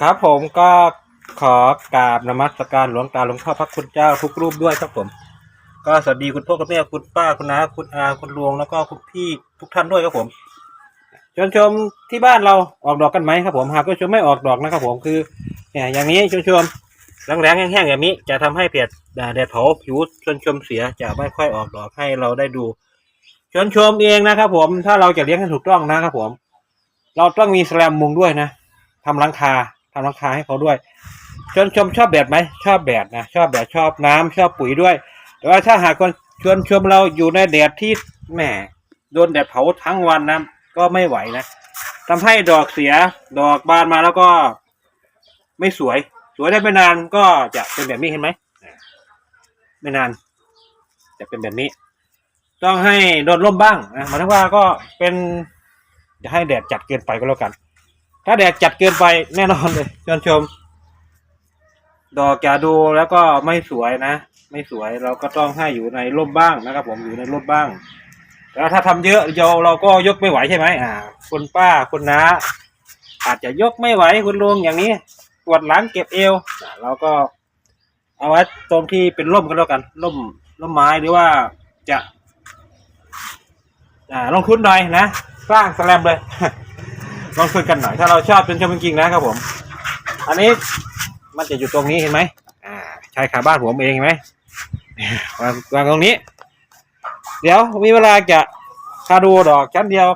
ครับผมก็ขอกราบนมัสการหลวงตาหลวงพ่อพระคุณเจ้าทุกรูปด้วยครับผม ก็สวัสดีคุณพ่อคุณแม่คุณป้าคุณน้าคุณอาคุณลุงแล้วก็คุณพี่ทุกท่านด้วยครับผมชวนชมที่บ้านเราออกดอกกันไหมครับผมหากชมไม่ออกดอกนะครับผมคือเนี่ยอย่างนี้ชวนชมแรงๆแห้งๆอย่างนี้จะทำให้เปียดแดดเผาผิวชวนชมเสียจะไม่ค่อยออกดอกให้เราได้ดูชวนชมเองนะครับผมถ้าเราจะเลี้ยงให้ถูกต้องนะครับผม เราต้องมีแสลมมุงด้วยนะทำหลังคา ทำหลังคาให้เขาด้วยชวนชมชอบแดดไหมชอบแดดนะชอบแดดชอบน้ำชอบปุ๋ยด้วย แต่ว่าถ้าหากคนชวนชมเราอยู่ในแดดที่แหมโดนแดดเผาทั้งวันนะก็ไม่ไหวนะทำให้ดอกเสียดอกบานมาแล้วก็ ไม่สวย สวยได้ไม่นานก็จะเป็นแบบนี้เห็นไหมไม่นาน จะเป็นแบบนี้ ต้องให้โดนร่มบ้างนะหมายถึงว่าก็เป็นอย่าให้แดดจัดเกินไปก็แล้วกัน ถ้าแดดจัดเกินไปแน่นอนเลยชวนชม ดอกจะดูแล้วก็ไม่สวยนะ ไม่สวยเราก็ต้องให้อยู่ในร่มบ้างนะครับ ผมอยู่ในร่มบ้าง แล้วถ้าทำเยอะเราเราก็ยกไม่ไหวใช่ไหมอ่าคุณป้าคุณน้า อาจจะยกไม่ไหวคุณลุงอย่างนี้ปวดหลังเก็บเอวเราก็ เอาไว้ตรงที่เป็นร่มก็แล้วกันร่มร่มไม้หรือว่าจะ อ่าลงทุนหน่อยนะ สร้างสแลมเลย ลองคุยกันหน่อย ถ้าเราชอบเป็นชมจริงๆนะครับผม อันนี้มันจะอยู่ตรงนี้เห็นไหมอ่าชายขาบ้านผมเองเห็นไหมวางวางตรงนี้ เดี๋ยวมีเวลาจะคาดูดอกชั้นเดียว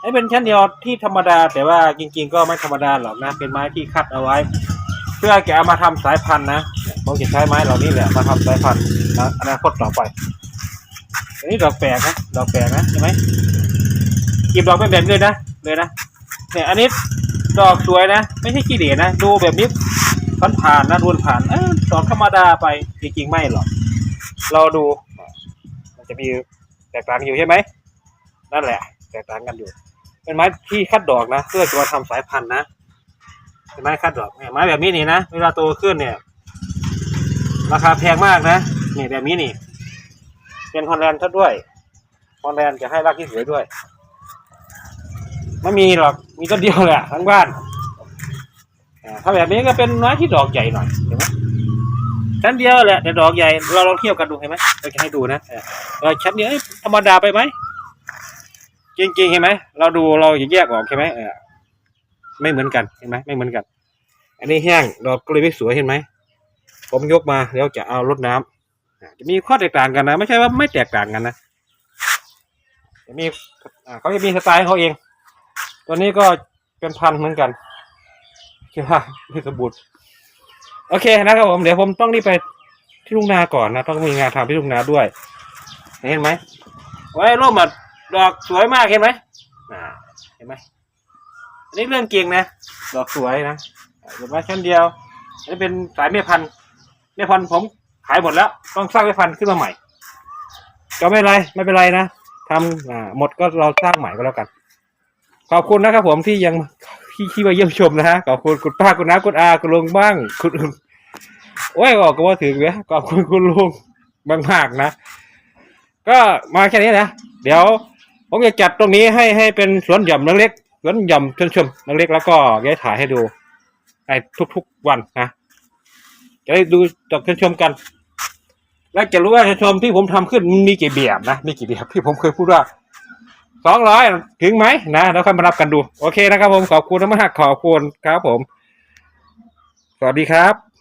ให้เป็นชั้นเดียวที่ธรรมดา แต่ว่าจริง ๆ ก็ไม่ธรรมดาหรอกนะเป็นไม้ที่คัดเอาไว้ เพื่อจะเอามาทำสายพันธุ์นะผมจะใช้ไม้เหล่านี้แหละมาทำสายพันธุ์นะอนาคตต่อไปอันนี้ดอกแปลกนะดอกแปลกนะใช่ไหมกีบดอกเป็นแบบนี้เลยนะเลยนะ เนี่ย อันนี้ดอกสวยนะ ไม่ใช่ขี้เหร่นะ ดูแบบนี้ผ่านผ่านนะดูผ่านเออดอกธรรมดาไปจริงๆไม่หรอกเราดู มันจะมีแตกต่างอยู่ใช่ไหมนั่นแหละ แตกต่างกันอยู่ เป็นไม้ที่คัดดอกนะ เพื่อจะมาทำสายพันธุ์นะเป็นไม้คัดดอกเนี่ยไม้แบบนี้นี่นะเวลาโตขึ้นเนี่ย ราคาแพงมากนะนี่แบบนี้นี่เป็นฮอลแลนด์ซะด้วยฮอลแลนด์จะให้รากที่สวยด้วย ไม่มีหรอกมีต้นเดียวแหละทั้งบ้านถ้าแบบนี้ก็เป็นไม้ที่ดอกใหญ่หน่อยเห็นไหมชั้นเดียวแหละแต่ดอกใหญ่เราลองเทียบกันดูเห็นไหมเราจะให้ดูนะเออชั้นเดียวธรรมดาไปไหมจริงๆเห็นไหมเราดูเราจะแยกออกใช่ไหมเออไม่เหมือนกันเห็นไหมไม่เหมือนกัน อันนี้แห้งดอกก็เลยไม่สวยเห็นไหมผมยกมาแล้วจะเอารดน้ำอ่าจะมีข้อแตกต่างกันนะ ไม่ใช่ว่าไม่แตกต่างกันนะจะมีเขาจะมีสไตล์เขาเอง ตัวนี้ก็เป็นพันเหมือนกันคิดว่าไม่สมบูรโอเคนะครับผมเดี๋ยวผมต้องรีบไปที่ลุงนาก่อนนะต้องมีงานทำที่ลุงนาด้วย เห็นไหมไว้ร่มอะดอกสวยมากเห็นไหมเห็นไหมอันนี้เรื่องเก่งนะดอกสวยนะอ่าเห็นไหมชั้นเดียวอันนี้เป็นสายแม่พันธุ์แม่พันผมขายหมดแล้ว ต้องสร้างไว้ฟันขึ้นมาใหม่ ก็ไม่เป็นไรไม่เป็นไรนะทำหมดก็เราสร้างใหม่ก็แล้วกัน ขอบคุณนะครับผมที่ยังที่ที่มาเยี่ยมชมนะฮะขอบคุณคุณป้าคุณน้าคุณอาคุณลุงบ้างคุณอื่นโอ้ยบอกก็ว่าถึงเลยขอบคุณคุณลุงมากๆนะ ก็มาแค่นี้นะ เดี๋ยว ผมจะจัดตรงนี้ให้ให้เป็นสวนหย่อมเล็กๆสวนหย่อมชนชมเล็กๆแล้วก็ย้ายถ่ายให้ดูในทุกๆวันนะจะได้ดูจบชมชมกัน และจะรู้ว่าชมชมที่ผมทำขึ้นมีกี่แบบนะมีกี่แบบที่ผมเคยพูดว่า สองร้อยถึงไหมนะแล้วค่อยมารับกันดู โอเคนะครับผมขอบคุณมากขอบคุณครับผม สวัสดีครับ